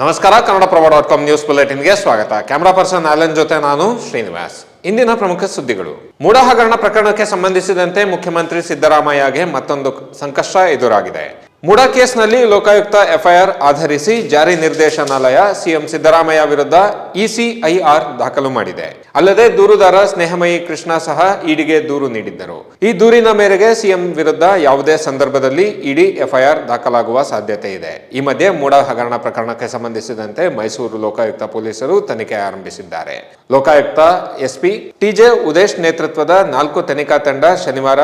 ನಮಸ್ಕಾರ, Kannada Prabha dot com news ಬುಲೆಟಿನ್ಗೆ ಸ್ವಾಗತ. Camera person Alan ಜೊತೆ ನಾನು ಶ್ರೀನಿವಾಸ್. ಇಂದಿನ ಪ್ರಮುಖ ಸುದ್ದಿಗಳು. ಮೂಡ ಹಗರಣ ಪ್ರಕರಣಕ್ಕೆ ಸಂಬಂಧಿಸಿದಂತೆ ಮುಖ್ಯಮಂತ್ರಿ ಸಿದ್ದರಾಮಯ್ಯಗೆ ಮತ್ತೊಂದು ಸಂಕಷ್ಟ ಎದುರಾಗಿದೆ. ಮೂಡ ಕೇಸ್ನಲ್ಲಿ ಲೋಕಾಯುಕ್ತ ಎಫ್ಐಆರ್ ಆಧರಿಸಿ ಜಾರಿ ನಿರ್ದೇಶನಾಲಯ ಸಿಎಂ ಸಿದ್ದರಾಮಯ್ಯ ವಿರುದ್ಧ ಇಸಿಐಆರ್ ದಾಖಲು ಮಾಡಿದೆ. ಅಲ್ಲದೆ ದೂರುದಾರ ಸ್ನೇಹಮಯಿ ಕೃಷ್ಣ ಸಹ ಇಡಿಗೆ ದೂರು ನೀಡಿದ್ದರು. ಈ ದೂರಿನ ಮೇರೆಗೆ ಸಿಎಂ ವಿರುದ್ಧ ಯಾವುದೇ ಸಂದರ್ಭದಲ್ಲಿ ಇಡಿ ಎಫ್ಐಆರ್ ದಾಖಲಾಗುವ ಸಾಧ್ಯತೆ ಇದೆ. ಈ ಮಧ್ಯೆ ಮೂಡ ಹಗರಣ ಪ್ರಕರಣಕ್ಕೆ ಸಂಬಂಧಿಸಿದಂತೆ ಮೈಸೂರು ಲೋಕಾಯುಕ್ತ ಪೊಲೀಸರು ತನಿಖೆ ಆರಂಭಿಸಿದ್ದಾರೆ. ಲೋಕಾಯುಕ್ತ ಎಸ್ಪಿ ಟಿಜೆ ಉದೇಶ್ ನೇತೃತ್ವದ ನಾಲ್ಕು ತನಿಖಾ ತಂಡ ಶನಿವಾರ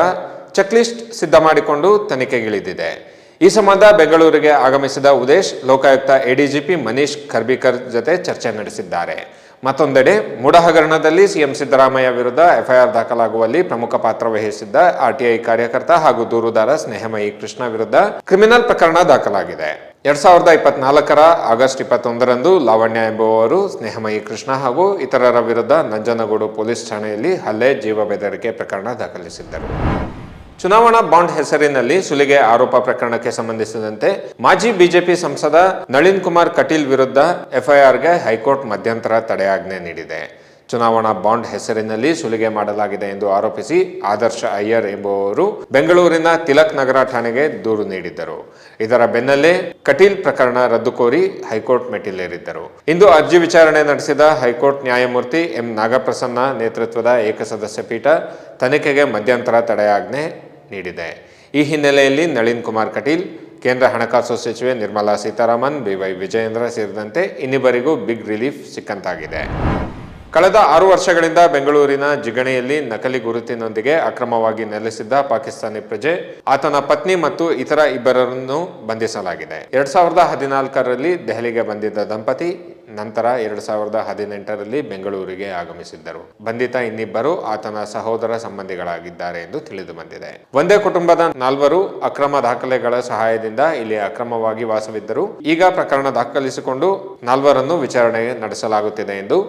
ಚೆಕ್ಲಿಸ್ಟ್ ಸಿದ್ಧ ಮಾಡಿಕೊಂಡು ತನಿಖೆಗಿಳಿದಿದೆ. ಈ ಸಂಬಂಧ ಬೆಂಗಳೂರಿಗೆ ಆಗಮಿಸಿದ ಉದೇಶ್, ಲೋಕಾಯುಕ್ತ ಎಡಿಜಿಪಿ ಮನೀಶ್ ಖರ್ಬಿಕರ್ ಜೊತೆ ಚರ್ಚೆ ನಡೆಸಿದ್ದಾರೆ. ಮತ್ತೊಂದೆಡೆ ಮೂಡ ಹಗರಣದಲ್ಲಿ ಸಿಎಂ ಸಿದ್ದರಾಮಯ್ಯ ವಿರುದ್ಧ ಎಫ್ಐಆರ್ ದಾಖಲಾಗುವಲ್ಲಿ ಪ್ರಮುಖ ಪಾತ್ರ ವಹಿಸಿದ್ದ ಆರ್ಟಿಐ ಕಾರ್ಯಕರ್ತ ಹಾಗೂ ದೂರುದಾರ ಸ್ನೇಹಮಯಿ ಕೃಷ್ಣ ವಿರುದ್ಧ ಕ್ರಿಮಿನಲ್ ಪ್ರಕರಣ ದಾಖಲಾಗಿದೆ. ಎರಡ್ ಸಾವಿರದ ಇಪ್ಪತ್ನಾಲ್ಕರ ಆಗಸ್ಟ್ ಇಪ್ಪತ್ತೊಂದರಂದು ಲಾವಣ್ಯ ಎಂಬುವವರು ಸ್ನೇಹಮಯಿ ಕೃಷ್ಣ ಹಾಗೂ ಇತರರ ವಿರುದ್ಧ ನಂಜನಗೂಡು ಪೊಲೀಸ್ ಠಾಣೆಯಲ್ಲಿ ಹಲ್ಲೆ ಜೀವ ಬೆದರಿಕೆ ಪ್ರಕರಣ ದಾಖಲಿಸಿದ್ದರು. ಚುನಾವಣಾ ಬಾಂಡ್ ಹೆಸರಿನಲ್ಲಿ ಸುಲಿಗೆ ಆರೋಪ ಪ್ರಕರಣಕ್ಕೆ ಸಂಬಂಧಿಸಿದಂತೆ ಮಾಜಿ ಬಿಜೆಪಿ ಸಂಸದ ನಳಿನ್ ಕುಮಾರ್ ಕಟೀಲ್ ವಿರುದ್ಧ ಎಫ್ಐಆರ್ಗೆ ಹೈಕೋರ್ಟ್ ಮಧ್ಯಂತರ ತಡೆಯಾಜ್ಞೆ ನೀಡಿದೆ. ಚುನಾವಣಾ ಬಾಂಡ್ ಹೆಸರಿನಲ್ಲಿ ಸುಲಿಗೆ ಮಾಡಲಾಗಿದೆ ಎಂದು ಆರೋಪಿಸಿ ಆದರ್ಶ ಅಯ್ಯರ್ ಎಂಬುವವರು ಬೆಂಗಳೂರಿನ ತಿಲಕ್ ನಗರ ಠಾಣೆಗೆ ದೂರು ನೀಡಿದ್ದರು. ಇದರ ಬೆನ್ನಲ್ಲೇ ಕಟೀಲ್ ಪ್ರಕರಣ ರದ್ದು ಕೋರಿ ಹೈಕೋರ್ಟ್ ಮೆಟ್ಟಿಲೇರಿದ್ದರು. ಇಂದು ಅರ್ಜಿ ವಿಚಾರಣೆ ನಡೆಸಿದ ಹೈಕೋರ್ಟ್ ನ್ಯಾಯಮೂರ್ತಿ ಎಂ ನಾಗಪ್ರಸನ್ನ ನೇತೃತ್ವದ ಏಕಸದಸ್ಯ ಪೀಠ ತನಿಖೆಗೆ ಮಧ್ಯಂತರ ತಡೆಯಾಜ್ಞೆ ನೀಡಿದೆ. ಈ ಹಿನ್ನೆಲೆಯಲ್ಲಿ ನಳಿನ್ ಕುಮಾರ್ ಕಟೀಲ್, ಕೇಂದ್ರ ಹಣಕಾಸು ಸಚಿವೆ ನಿರ್ಮಲಾ ಸೀತಾರಾಮನ್ ಬಿವೈ ವಿಜಯೇಂದ್ರ ಸೇರಿದಂತೆ ಇನ್ನಿಬ್ಬರಿಗೂ ಬಿಗ್ ರಿಲೀಫ್ ಸಿಕ್ಕಂತಾಗಿದೆ. ಕಳೆದ ಆರು ವರ್ಷಗಳಿಂದ ಬೆಂಗಳೂರಿನ ಜಿಗಣಿಯಲ್ಲಿ ನಕಲಿ ಗುರುತಿನೊಂದಿಗೆ ಅಕ್ರಮವಾಗಿ ನೆಲೆಸಿದ್ದ ಪಾಕಿಸ್ತಾನಿ ಪ್ರಜೆ, ಆತನ ಪತ್ನಿ ಮತ್ತು ಇತರ ಇಬ್ಬರನ್ನು ಬಂಧಿಸಲಾಗಿದೆ. ಎರಡ್ ಸಾವಿರದ ಹದಿನಾಲ್ಕರಲ್ಲಿ ದೆಹಲಿಗೆ ಬಂದಿದ್ದ ದಂಪತಿ ನಂತರ ಎರಡು ಸಾವಿರದ ಹದಿನೆಂಟರಲ್ಲಿ ಬೆಂಗಳೂರಿಗೆ ಆಗಮಿಸಿದ್ದರು. ಬಂಧಿತ ಇನ್ನಿಬ್ಬರು ಆತನ ಸಹೋದರ ಸಂಬಂಧಿಗಳಾಗಿದ್ದಾರೆ ಎಂದು ತಿಳಿದು ಬಂದಿದೆ. ಒಂದೇ ಕುಟುಂಬದ ನಾಲ್ವರು ಅಕ್ರಮ ದಾಖಲೆಗಳ ಸಹಾಯದಿಂದ ಇಲ್ಲಿ ಅಕ್ರಮವಾಗಿ ವಾಸವಿದ್ದರು. ಈಗ ಪ್ರಕರಣ ದಾಖಲಿಸಿಕೊಂಡು ನಾಲ್ವರನ್ನು ವಿಚಾರಣೆ ನಡೆಸಲಾಗುತ್ತಿದೆ ಎಂದು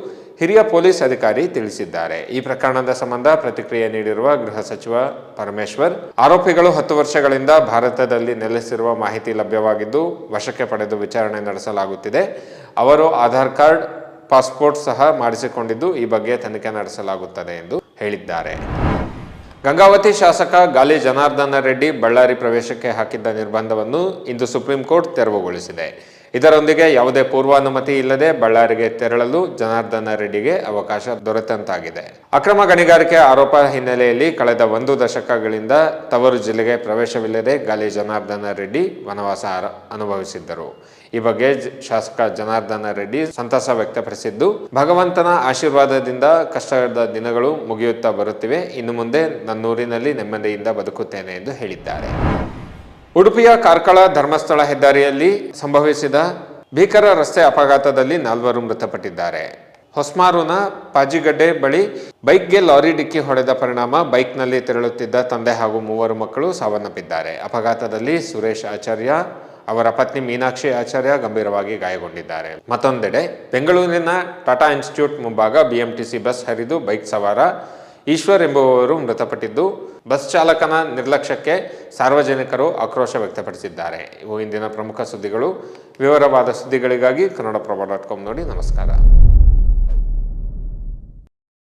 ಹಿರಿಯ ಪೊಲೀಸ್ ಅಧಿಕಾರಿ ತಿಳಿಸಿದ್ದಾರೆ. ಈ ಪ್ರಕರಣದ ಸಂಬಂಧ ಪ್ರತಿಕ್ರಿಯೆ ನೀಡಿರುವ ಗೃಹ ಸಚಿವ ಪರಮೇಶ್ವರ್, ಆರೋಪಿಗಳು ಹತ್ತು ವರ್ಷಗಳಿಂದ ಭಾರತದಲ್ಲಿ ನೆಲೆಸಿರುವ ಮಾಹಿತಿ ಲಭ್ಯವಾಗಿದ್ದು, ವಶಕ್ಕೆ ಪಡೆದು ವಿಚಾರಣೆ ನಡೆಸಲಾಗುತ್ತಿದೆ. ಅವರು ಆಧಾರ್ ಕಾರ್ಡ್, ಪಾಸ್ಪೋರ್ಟ್ ಸಹ ಮಾಡಿಸಿಕೊಂಡಿದ್ದು, ಈ ಬಗ್ಗೆ ತನಿಖೆ ನಡೆಸಲಾಗುತ್ತದೆ ಎಂದು ಹೇಳಿದ್ದಾರೆ. ಗಂಗಾವತಿ ಶಾಸಕ ಗಾಲಿ ಜನಾರ್ದನ ರೆಡ್ಡಿ ಬಳ್ಳಾರಿ ಪ್ರವೇಶಕ್ಕೆ ಹಾಕಿದ್ದ ನಿರ್ಬಂಧವನ್ನು ಇಂದು ಸುಪ್ರೀಂ ಕೋರ್ಟ್ ತೆರವುಗೊಳಿಸಿದೆ. ಇದರೊಂದಿಗೆ ಯಾವುದೇ ಪೂರ್ವಾನುಮತಿ ಇಲ್ಲದೆ ಬಳ್ಳಾರಿಗೆ ತೆರಳಲು ಜನಾರ್ದನ ರೆಡ್ಡಿಗೆ ಅವಕಾಶ ದೊರೆತಂತಾಗಿದೆ. ಅಕ್ರಮ ಗಣಿಗಾರಿಕೆ ಆರೋಪ ಹಿನ್ನೆಲೆಯಲ್ಲಿ ಕಳೆದ ಒಂದು ದಶಕಗಳಿಂದ ತವರು ಜಿಲ್ಲೆಗೆ ಪ್ರವೇಶವಿಲ್ಲದೆ ಗಾಲಿ ಜನಾರ್ದನ ರೆಡ್ಡಿ ವನವಾಸ ಅನುಭವಿಸಿದ್ದರು. ಈ ಬಗ್ಗೆ ಶಾಸಕ ಜನಾರ್ದನ ರೆಡ್ಡಿ ಸಂತಸ ವ್ಯಕ್ತಪಡಿಸಿದ್ದು, ಭಗವಂತನ ಆಶೀರ್ವಾದದಿಂದ ಕಷ್ಟದ ದಿನಗಳು ಮುಗಿಯುತ್ತಾ ಬರುತ್ತಿವೆ. ಇನ್ನು ಮುಂದೆ ನನ್ನೂರಿನಲ್ಲಿ ನೆಮ್ಮದಿಯಿಂದ ಬದುಕುತ್ತೇನೆ ಎಂದು ಹೇಳಿದ್ದಾರೆ. ಉಡುಪಿಯ ಕಾರ್ಕಳ ಧರ್ಮಸ್ಥಳ ಹೆದ್ದಾರಿಯಲ್ಲಿ ಸಂಭವಿಸಿದ ಭೀಕರ ರಸ್ತೆ ಅಪಘಾತದಲ್ಲಿ ನಾಲ್ವರು ಮೃತಪಟ್ಟಿದ್ದಾರೆ. ಹೊಸ್ಮಾರುನ ಪಾಜಿಗಡ್ಡೆ ಬಳಿ ಬೈಕ್ಗೆ ಲಾರಿ ಡಿಕ್ಕಿ ಹೊಡೆದ ಪರಿಣಾಮ ಬೈಕ್ನಲ್ಲಿ ತೆರಳುತ್ತಿದ್ದ ತಂದೆ ಹಾಗೂ ಮೂವರು ಮಕ್ಕಳು ಸಾವನ್ನಪ್ಪಿದ್ದಾರೆ. ಅಪಘಾತದಲ್ಲಿ ಸುರೇಶ್ ಆಚಾರ್ಯ, ಅವರ ಪತ್ನಿ ಮೀನಾಕ್ಷಿ ಆಚಾರ್ಯ ಗಂಭೀರವಾಗಿ ಗಾಯಗೊಂಡಿದ್ದಾರೆ. ಮತ್ತೊಂದೆಡೆ ಬೆಂಗಳೂರಿನ ಟಾಟಾ ಇನ್ಸ್ಟಿಟ್ಯೂಟ್ ಮುಂಭಾಗ ಬಿಎಂಟಿಸಿ ಬಸ್ ಹರಿದು ಬೈಕ್ ಸವಾರ ಈಶ್ವರ್ ಎಂಬುವವರು ಮೃತಪಟ್ಟಿದ್ದು, ಬಸ್ ಚಾಲಕನ ನಿರ್ಲಕ್ಷ್ಯಕ್ಕೆ ಸಾರ್ವಜನಿಕರು ಆಕ್ರೋಶ ವ್ಯಕ್ತಪಡಿಸಿದ್ದಾರೆ. ಇವು ಇಂದಿನ ಪ್ರಮುಖ ಸುದ್ದಿಗಳು. ವಿವರವಾದ ಸುದ್ದಿಗಳಿಗಾಗಿ ಕನ್ನಡಪ್ರಭ ಡಾಟ್ ಕಾಮ್ ನೋಡಿ ನಮಸ್ಕಾರ.